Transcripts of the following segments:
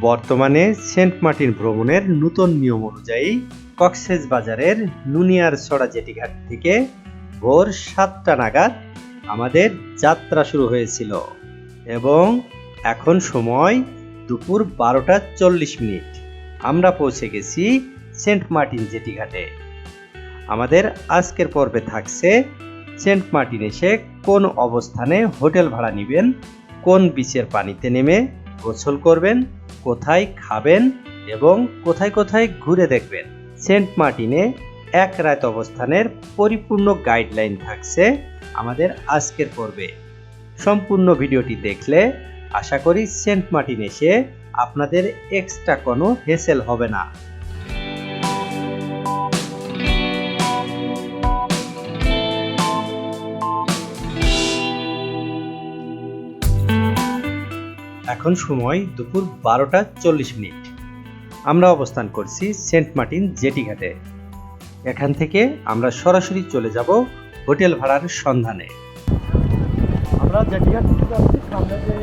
বর্তমানে Saint Martin ভ্রমণের নতুন নিয়ম অনুযায়ী কক্সেস বাজারের নুনিয়ার ছড়া জেটিঘাট থেকে ভোর সাতটা নাগাদ আমাদের যাত্রা শুরু হয়েছিল। এবং এখন সময় দুপুর বারোটা চল্লিশ মিনিট। আমরা পৌঁছে গেছি সেন্ট মার্টিন জেটিঘাটে। আমাদের আজকের পর্বে থাকছে সেন্ট মার্টিন এসে কোন অবস্থানে হোটেল ভাড়া নেবেন, কোন বিচের পানিতে নেমে গোসল করবেন কোথায় খাবেন এবং কোথায় কোথায় ঘুরে দেখবেন। সেন্ট মার্টিনে এক রাত অবস্থানের পরিপূর্ণ গাইডলাইন থাকছে আমাদের আজকের পর্বে। সম্পূর্ণ ভিডিওটি দেখলে আশা করি সেন্ট মার্টিন এসে আপনাদের এক্সট্রা কোনো হেসেল হবে না। এখন সময় দুপুর বারোটা চল্লিশ মিনিট। আমরা অবস্থান করছি সেন্ট মার্টিন জেটি ঘাটে। এখান থেকে আমরা সরাসরি চলে যাব হোটেল ভাড়ার সন্ধানে। আমরা জেটিঘাট থেকে যাচ্ছি সামনে যে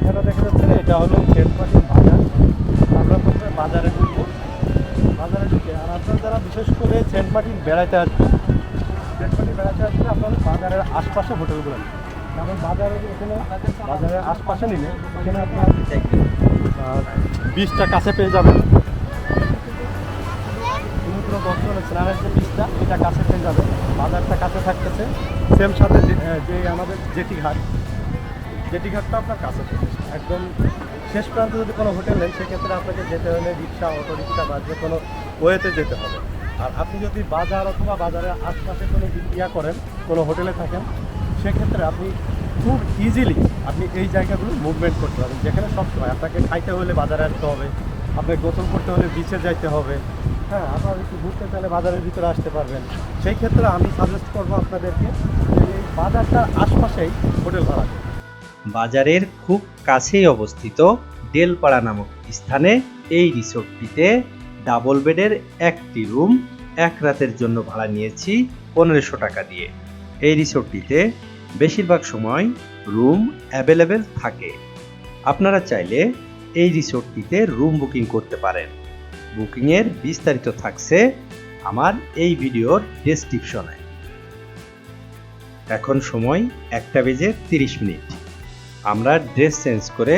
এখানে দেখা যাচ্ছে, এটা হলো খেলপাটি বাজার। আমরা প্রথমে বাজারে ঢুকবো। বাজারে ঢুকে, আর আপনারা যারা বিশেষ করে সেন্ট মার্টিন বেড়াতে আসবেন, সেন্ট মার্টিন বেড়াতে আসলে আপনাদের বাজারের আশপাশে হোটেলগুলো নিন বাজারের এখানে বাজারের আশপাশে নিলে এখানে আপনার বীজটা কাছে পেয়ে যাবেন। সমুদ্র দর্শন স্নানের যে বীজটা, এটা কাছে পেয়ে যাবেন। বাজারটা কাছে থাকতেছে। সেম সাথে যে- আমাদের জেটি ঘাট, জেটি ঘাটটা আপনার কাছে একদম শেষ প্রান্তে যদি কোনো হোটেল নেন, সেক্ষেত্রে আপনাকে যেতে হলে রিক্সা অটো রিক্সা বা যে কোনো ওয়েতে যেতে হবে। আর আপনি যদি বাজার অথবা বাজারের আশপাশে কোনো ইয়া করেন, কোনো হোটেলে থাকেন সেক্ষেত্রে আপনি খুব ইজিলি আপনি এই জায়গাগুলো মুভমেন্ট করতে পারবেন। যেখানে সবসময় আপনাকে খাইতে হলে বাজারে আসতে হবে, আপনাকে গোসল করতে হলে বিচে যাইতে হবে। হ্যাঁ আপনারা একটু ঘুরতে চাইলে বাজারের ভিতরে আসতে পারবেন। সেই ক্ষেত্রে আমি সাজেস্ট করব আপনাদেরকে এই বাজারটার আশপাশেই হোটেল ভাড়া। বাজারের খুব কাছেই অবস্থিত ডেলপাড়া নামক স্থানে এই রিসোর্টটিতে ডাবল বেডের একটি রুম এক রাতের জন্য ভাড়া নিয়েছি পনেরোশো টাকা দিয়ে। এই রিসোর্টটিতে বেশিরভাগ সময় রুম অ্যাভেলেবেল থাকে। আপনারা চাইলে এই রিসোর্টটিতে রুম বুকিং করতে পারেন। বুকিংয়ের বিস্তারিত থাকছে আমার এই ভিডিওর ডেসক্রিপশনে। এখন সময় একটা বেজে তিরিশ মিনিট। আমরা ড্রেস চেঞ্জ করে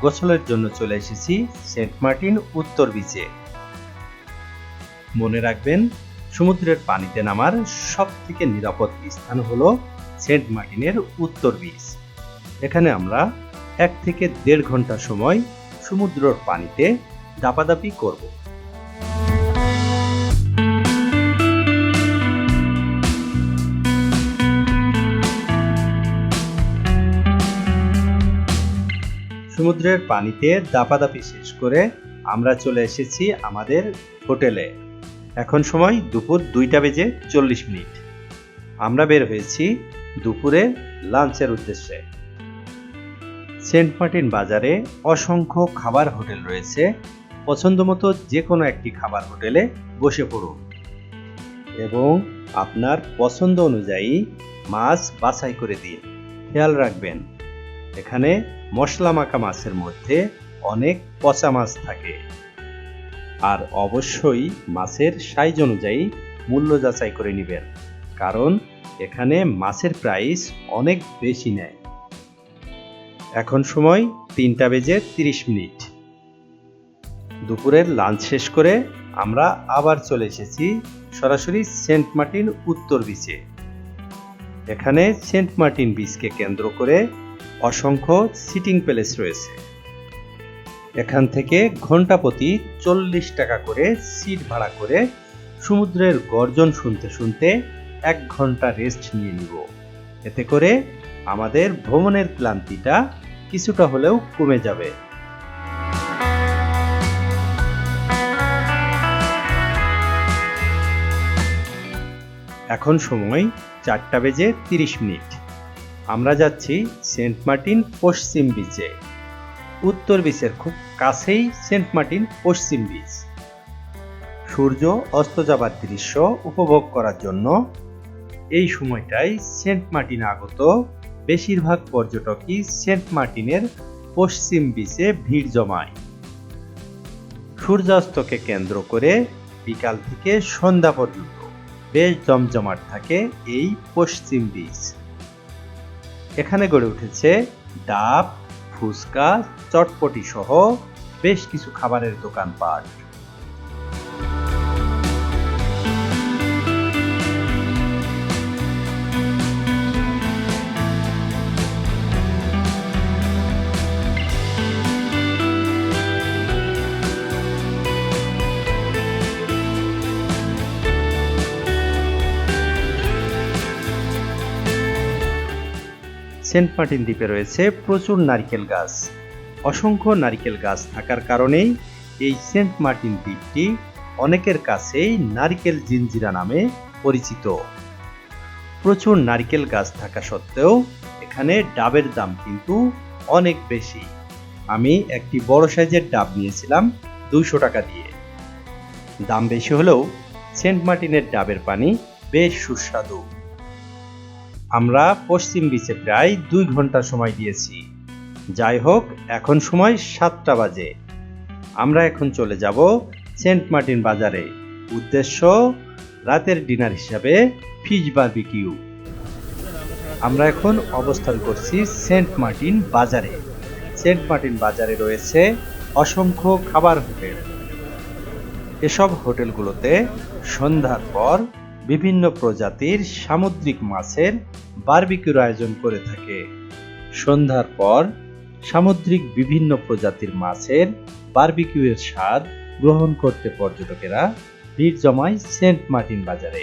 গোসলের জন্য চলে এসেছি সেন্ট মার্টিন উত্তর বিচে মনে রাখবেন, সমুদ্রের পানিতে নামার সব থেকে নিরাপদ স্থান হলো সেন্ট মার্টিনের উত্তর বিচ। এখানে আমরা এক থেকে দেড় ঘণ্টা সময় সমুদ্রর পানিতে দাপাদাপি করব। সমুদ্রের পানিতে দাপাদাপি শেষ করে আমরা চলে এসেছি আমাদের হোটেলে। এখন সময় দুপুর দুইটা বেজে চল্লিশ মিনিট। আমরা বের হয়েছি দুপুরে লাঞ্চের উদ্দেশ্যে। সেন্ট মার্টিন বাজারে অসংখ্য খাবার হোটেল রয়েছে। পছন্দ মতো যে কোনো একটি খাবার হোটেলে বসে পড়ুন। এবং আপনার পছন্দ অনুযায়ী মাছ বাছাই করে দিন। খেয়াল রাখবেন, এখানে মশলা মাখা মাছের মধ্যে অনেক পচা মাছ থাকে। আর অবশ্যই মাছের সাইজ অনুযায়ী মূল্য যাচাই করে নেবেন। কারণ এখানে মাছের প্রাইস অনেক বেশি নেয়। এখন সময় তিনটা বেজে তিরিশ মিনিট। দুপুরের লাঞ্চ শেষ করে আমরা আবার চলে এসেছি সরাসরি সেন্ট মার্টিন উত্তর বিচে এখানে সেন্ট মার্টিন বিচকে কেন্দ্র করে অসংখ্য সিটিং প্যালেস রয়েছে। এখান থেকে ঘণ্টা প্রতি চল্লিশ টাকা করে সিট ভাড়া করে সমুদ্রের গর্জন শুনতে শুনতে এক ঘণ্টা রেস্ট নিয়ে নিব। এতে করে আমাদের ভ্রমণের ক্লান্তিটা কিছুটা হলেও কমে যাবে। এখন সময় চারটা বেজে তিরিশ মিনিট। আমরা যাচ্ছি সেন্ট মার্টিন পশ্চিম বিচে উত্তর বিচের খুব কাছেই সেন্ট মার্টিন পশ্চিম বিচ সূর্য অস্ত যাবার দৃশ্য উপভোগ করার জন্য এই সময়টাই সেন্ট মার্টিন আগত। বেশিরভাগ পর্যটকই সেন্ট মার্টিনের পশ্চিম বিচে ভিড় জমায়। সূর্যাস্তকে কেন্দ্র করে বিকাল থেকে সন্ধ্যা পর্যন্ত বেশ জমজমাট থাকে এই পশ্চিম বিচ। এখানে গড়ে উঠেছে ডাব, ফুচকা, চটপটি সহ বেশ কিছু খাবারের দোকানপাট। সেন্ট মার্টিন দ্বীপে রয়েছে প্রচুর নারকেল গাছ। অসংখ্য নারকেল গাছ থাকার কারণেই এই সেন্ট মার্টিন দ্বীপটি অনেকের কাছেই নারকেল জিঞ্জিরা নামে পরিচিত। প্রচুর নারকেল গাছ থাকা সত্ত্বেও এখানে ডাবের দাম কিন্তু অনেক বেশি। আমি একটি বড় সাইজের ডাব নিয়েছিলাম দুইশো টাকা দিয়ে। দাম বেশি হলেও সেন্ট মার্টিনের ডাবের পানি বেশ সুস্বাদু। আমরা পশ্চিম বিচে প্রায় দুই ঘণ্টা সময় দিয়েছি। যাই হোক, এখন সময় সাতটা বাজে। আমরা এখন চলে যাব সেন্ট মার্টিন বাজারে। উদ্দেশ্য, রাতের ডিনার হিসাবে ফিশ বারবিকিউ। আমরা এখন অবস্থান করছি সেন্ট মার্টিন বাজারে। সেন্ট মার্টিন বাজারে রয়েছে অসংখ্য খাবার হোটেল। এসব হোটেলগুলোতে সন্ধ্যার পর বিভিন্ন প্রজাতির সামুদ্রিক মাছের বার্বিকিউর আয়োজন করে থাকে। সন্ধ্যার পর সামুদ্রিক বিভিন্ন প্রজাতির মাছের বার্বিকিউয়ের স্বাদ গ্রহণ করতে পর্যটকেরা ভিড় জমায় সেন্ট মার্টিন বাজারে।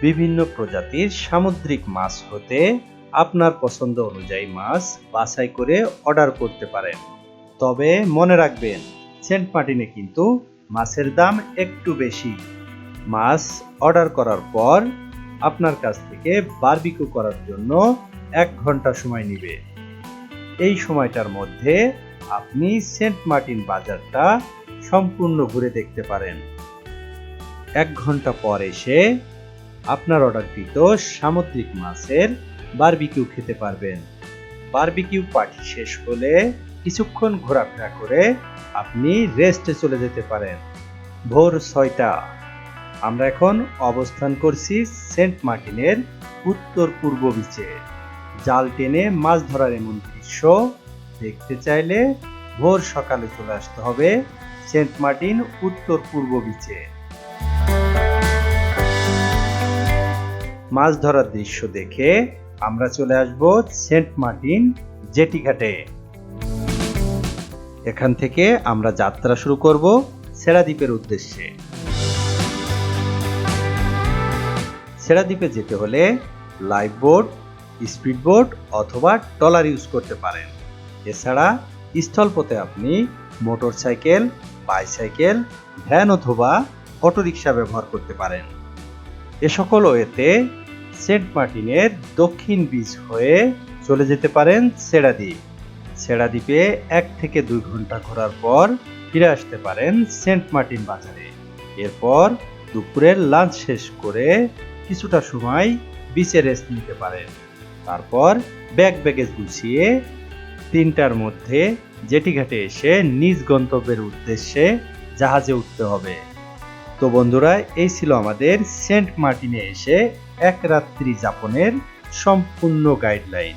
বিভিন্ন প্রজাতির সামুদ্রিক মাছ হতে আপনার পছন্দ অনুযায়ী মাছ বাছাই করে অর্ডার করতে পারেন। তবে মনে রাখবেন, সেন্ট মার্টিনে কিন্তু মাছের দাম একটু বেশি। মাছ অর্ডার করার পর আপনার কাছ থেকে বারবিকিউ করার জন্য এক ঘণ্টা সময় নেবে। এই সময়টার মধ্যে আপনি সেন্ট মার্টিন বাজারটা সম্পূর্ণ ঘুরে দেখতে পারেন। এক ঘণ্টা পর এসে আপনার অর্ডারকৃত সামুদ্রিক মাছের বারবিকিউ খেতে পারবেন। বারবিকিউ পার্টি শেষ হলে কিছুক্ষণ ঘোরাফেরা করে আপনি রেস্টে চলে যেতে পারেন। ভোর ছয়টা। আমরা এখন অবস্থান করছি সেন্ট মার্টিনের উত্তর পূর্ব বিচে জাল টেনে মাছ ধরার এমন দৃশ্য দেখতে চাইলে ভোর সকালে চলে আসতে হবে সেন্ট মার্টিন উত্তর পূর্ব বিচে মাছ ধরার দৃশ্য দেখে আমরা চলে আসব সেন্ট মার্টিন জেটি ঘাটে এখান থেকে আমরা যাত্রা শুরু করব সেরাদ্বীপের উদ্দেশ্যে। সেরাদ্বীপে যেতে হলে লাইফ বোট স্পিড বোট অথবা ট্রলার ইউজ করতে পারেন। এছাড়া স্থলপথে আপনি মোটর সাইকেল বাইসাইকেল, ভ্যান অথবা অটোরিকশা ব্যবহার করতে পারেন। এ সকল ওয়েতে সেন্ট মার্টিনের দক্ষিণ বিচ হয়ে চলে যেতে পারেন সেরাদ্বীপ। সেরাদ্বীপে এক থেকে দুই ঘণ্টা ঘোরার পর ফিরে আসতে পারেন সেন্ট মার্টিন বাজারে। এরপর দুপুরের লাঞ্চ শেষ করে কিছুটা সময় বিচে রেস্ট নিতে পারেন। তারপর ব্যাগ ব্যাগেজ গুছিয়ে তিনটার মধ্যে জেটি ঘাটে এসে নিজ গন্তব্যের উদ্দেশ্যে জাহাজে উঠতে হবে। তো বন্ধুরা, এই ছিল আমাদের সেন্ট মার্টিনে এসে এক রাত্রি যাপনের সম্পূর্ণ গাইডলাইন।